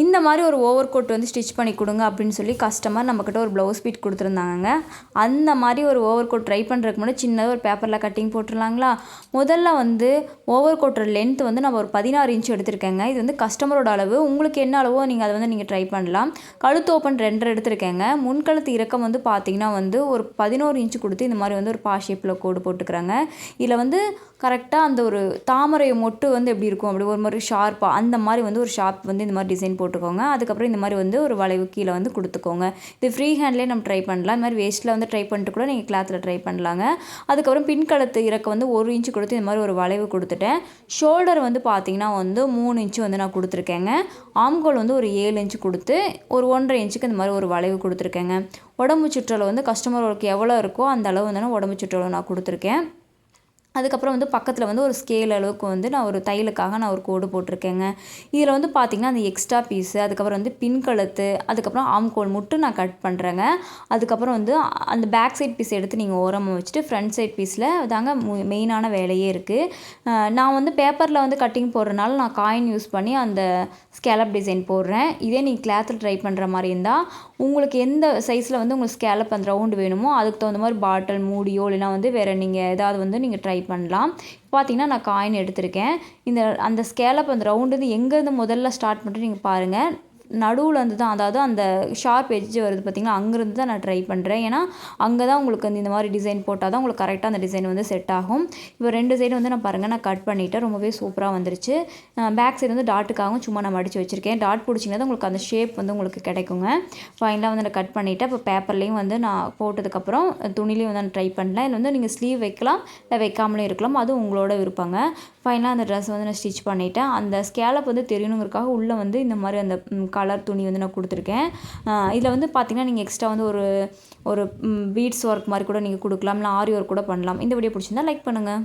இந்த மாதிரி ஒரு ஓவர் கோட் வந்து ஸ்டிச் பண்ணி கொடுங்க அப்படின்னு சொல்லி கஸ்டமர் நம்மக்கிட்ட ஒரு ப்ளவுஸ் பீட் கொடுத்துருந்தாங்க அந்த மாதிரி ஒரு ஓவர் கோட் ட்ரை பண்ணுறதுக்கு முன்னாடி சின்னதாக ஒரு பேப்பரில் கட்டிங் போட்டுடலாங்களா முதல்ல வந்து ஓவர் கோட்டோட லென்த் வந்து நம்ம ஒரு பதினாறு இன்ச் எடுத்திருக்கேங்க. இது வந்து கஸ்டமரோட அளவு. உங்களுக்கு என்ன அளவோ நீங்கள் அதை வந்து நீங்கள் ட்ரை பண்ணலாம். கழுத்து ஓப்பன் ரெண்டரை எடுத்திருக்கேங்க. முன்கழுத்து இறக்கம் வந்து பார்த்தீங்கன்னா வந்து ஒரு பதினோரு இன்ச் கொடுத்து இந்த மாதிரி வந்து ஒரு பா ஷேப்பில் கோடு போட்டுக்கிறாங்க. இதில் வந்து கரெக்டாக அந்த ஒரு தாமரை மொட்டு வந்து எப்படி இருக்கும்? அப்படி ஒரு மாதிரி ஷார்ப்பாக அந்த மாதிரி வந்து ஒரு ஷார்ப் வந்து இந்த மாதிரி டிசைன் போட்டுக்கோங்க. அதுக்கப்புறம் இந்த மாதிரி வந்து ஒரு வளைவு கீழே வந்து கொடுத்துக்கோங்க. இது ஃப்ரீ ஹேண்ட்லேயே நம்ம ட்ரை பண்ணலாம். இந்த மாதிரி வேஸ்ட்டில் வந்து ட்ரை பண்ணிட்டு கூட நீங்கள் கிளாத்தில் ட்ரை பண்ணலாங்க. அதுக்கப்புறம் பின்கழுத்து இறக்க வந்து ஒரு இன்ச்சு கொடுத்து இந்த மாதிரி ஒரு வளைவு கொடுத்துட்டேன். ஷோல்டர் வந்து பார்த்தீங்கன்னா வந்து மூணு இன்ச்சு வந்து நான் கொடுத்துருக்கேங்க. ஆம்கோல் வந்து ஒரு ஏழு இன்ச்சு கொடுத்து ஒரு ஒன்றரை இன்ச்சுக்கு இந்த மாதிரி ஒரு வளைவு கொடுத்துருக்கேங்க. உடம்பு சுற்றலை வந்து கஸ்டமர் ஒர்க் எவ்வளோ இருக்கோ அந்த அளவு வந்து நான் உடம்பு சுற்றலை நான் கொடுத்துருக்கேன். அதுக்கப்புறம் வந்து பக்கத்தில் வந்து ஒரு ஸ்கேல் அளவுக்கு வந்து நான் ஒரு தையலுக்காக நான் ஒரு கோடு போட்டிருக்கேங்க. இதில் வந்து பார்த்திங்கன்னா அந்த எக்ஸ்ட்ரா பீஸு அதுக்கப்புறம் வந்து பின்கழுத்து அதுக்கப்புறம் ஆம்கோல் மட்டும் நான் கட் பண்ணுறேங்க அதுக்கப்புறம் வந்து அந்த பேக் சைட் பீஸ் எடுத்து நீங்கள் ஓரமாக வச்சுட்டு ஃப்ரண்ட் சைட் பீஸில் தாங்க மெயினான வேலையே இருக்குது நான் வந்து பேப்பரில் வந்து கட்டிங் போடுறதுனால நான் காயின் யூஸ் பண்ணி அந்த ஸ்கேலப் டிசைன் போடுறேன். இதே நீங்கள் கிளாத்தில் ட்ரை பண்ணுற மாதிரி இருந்தால் உங்களுக்கு எந்த சைஸில் வந்து உங்களுக்கு ஸ்கேலப் அந்த ரவுண்டு வேணுமோ அதுக்கு தகுந்த மாதிரி பாட்டில் மூடியோ இல்லைனா வந்து வேறு நீங்கள் ஏதாவது வந்து நீங்கள் ட்ரை பண்ணலாம். பார்த்தீங்கன்னா நான் காயின் எடுத்திருக்கேன். இந்த அந்த ஸ்கேலப் அந்த ரவுண்டு வந்து எங்கேருந்து முதல்ல ஸ்டார்ட் பண்ணிட்டு நீங்கள் பாருங்கள் நடுவில் இருந்து தான் அதாவது அந்த ஷார்ப் எட்ஜ் வருது பார்த்திங்களா அங்கேருந்து தான் நான் ட்ரை பண்ணுறேன் ஏன்னா அங்கே தான் உங்களுக்கு வந்து இந்த மாதிரி டிசைன் போட்டால் தான் உங்களுக்கு கரெக்டாக அந்த டிசைன் வந்து செட் ஆகும். இப்போ ரெண்டு சைடு வந்து நான் பாருங்கள் நான் கட் பண்ணிவிட்டேன் ரொம்பவே சூப்பராக வந்துருச்சு. பேக் சைடு வந்து டாட்டுக்காகவும் சும்மா நான் மடித்து வச்சுருக்கேன். டாட் பிடிச்சிங்கன்னா தான் உங்களுக்கு அந்த ஷேப் வந்து உங்களுக்கு கிடைக்குங்க. ஃபைனலாக வந்து நான் கட் பண்ணிவிட்டேன் இப்போ பேப்பர்லேயும் வந்து நான் போட்டதுக்கப்புறம் துணிலையும் வந்து நான் ட்ரை பண்ணலாம் இதில் வந்து நீங்கள் ஸ்லீவ் வைக்கலாம் இல்லை வைக்காமலே இருக்கலாம். அது உங்களோட விருப்பங்க. ஃபைனலாக அந்த ட்ரெஸ் வந்து நான் ஸ்டிச் பண்ணிவிட்டேன் அந்த ஸ்கேலப் வந்து தெரியணுங்கிறதுக்காக உள்ளே வந்து இந்த மாதிரி அந்த கலர் துணி வந்து நான் கொடுத்துருக்கேன். இதில் வந்து பார்த்திங்கன்னா நீங்கள் எக்ஸ்ட்ரா வந்து ஒரு ஒரு பீட்ஸ் ஒர்க் மாதிரி கூட நீங்கள் கொடுக்கலாம். இல்லை ஆரி ஒர்க் கூட பண்ணலாம். இந்த வீடியோ பிடிச்சிருந்தா லைக் பண்ணுங்கள்